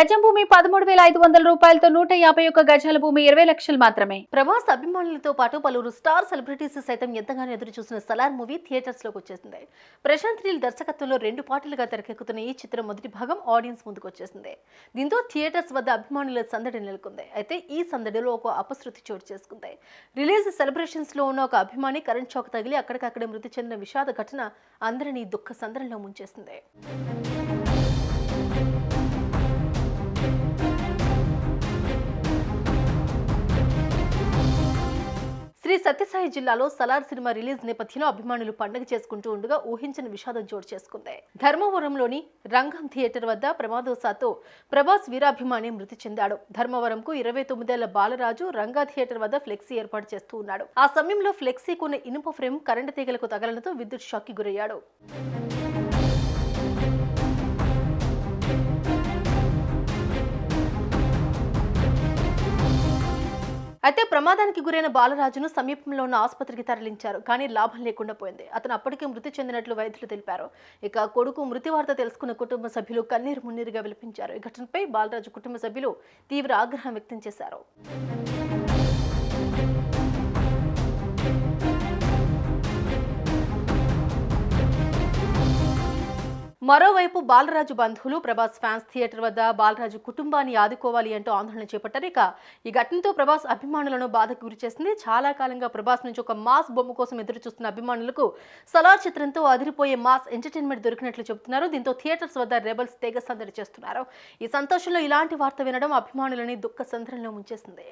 గజం భూమి పదమూడు వేల ఐదు వందల రూపాయలతో నూట యాభై ఒక్క గజాల భూమి ఇరవై లక్షలు మాత్రమే. ప్రభాస్ అభిమానులతో పాటు పలువురు స్టార్ సెలబ్రిటీస్ సైతం ఎంతగానో ఎదురు చూసిన సలార్ మూవీ థియేటర్స్లోకి వచ్చేసింది. ప్రశాంత్ నీల్ దర్శకత్వంలో రెండు పాటలుగా తెరకెక్కుతున్న ఈ చిత్రం మొదటి భాగం ఆడియన్స్ ముందుకు వచ్చేసింది. దీంతో థియేటర్స్ వద్ద అభిమానుల సందడి నెలకొంది. అయితే ఈ సందడిలో ఒక అపశృతి చోటు చేసుకుంది. రిలీజ్ సెలబ్రేషన్స్లో ఉన్న ఒక అభిమాని కరెంట్ షాక్ తగిలి అక్కడికక్కడే మృతి చెందిన విషాద ఘటన అందరినీ దుఃఖ సందడిలో ముంచేసింది. సత్యసాయి జిల్లాలో సలార్ సినిమా రిలీజ్ నేపథ్యంలో అభిమానులు పండుగ చేసుకుంటూ ఉండగా ఊహించని విషాదం చోటు చేసుకుంది. ధర్మవరంలోని రంగం థియేటర్ వద్ద ప్రమాదవశాత్తు ప్రభాస్ వీరాభిమాని మృతి చెందాడు. ధర్మవరంకు ఇరవై తొమ్మిదేళ్ళ బాలరాజు రంగా థియేటర్ వద్ద ఫ్లెక్సీ ఏర్పాటు చేస్తూ ఉన్నాడు. ఆ సమయంలో ఫ్లెక్సీకున్న ఇనుప ఫ్రేమ్ కరెంటు తీగలకు తగలడంతో విద్యుత్ షాక్కి గురయ్యాడు. అయితే ప్రమాదానికి గురైన బాలరాజును సమీపంలో ఉన్న ఆసుపత్రికి తరలించారు కానీ లాభం లేకుండా పోయింది. అతను అప్పటికే మృతి చెందినట్లు వైద్యులు తెలిపారు. ఇక కొడుకు మృతి వార్త తెలుసుకున్న కుటుంబ సభ్యులు కన్నీరు మున్నీరుగా విలపించారు. ఈ ఘటనపై బాలరాజు కుటుంబ సభ్యులు తీవ్ర ఆగ్రహం వ్యక్తం చేశారు. మరోవైపు బాలరాజు బంధువులు ప్రభాస్ ఫ్యాన్స్ థియేటర్ వద్ద బాలరాజు కుటుంబాన్ని ఆదుకోవాలి అంటూ ఆందోళన చేపట్టారు. ఇక ఈ ఘటనతో ప్రభాస్ అభిమానులను బాధకు గురి చేసింది. చాలా కాలంగా ప్రభాస్ నుంచి ఒక మాస్ బొమ్మ కోసం ఎదురు చూస్తున్న అభిమానులకు సలార్ చిత్రంతో అదిరిపోయే మాస్ ఎంటర్టైన్మెంట్ దొరికినట్లు చెబుతున్నారు. దీంతో థియేటర్స్ వద్ద రెబల్స్ తెగ సందడి చేస్తున్నారు. ఈ సంతోషంలో ఇలాంటి వార్త వినడం అభిమానులని దుఃఖ సందరంలో ముంచేసింది.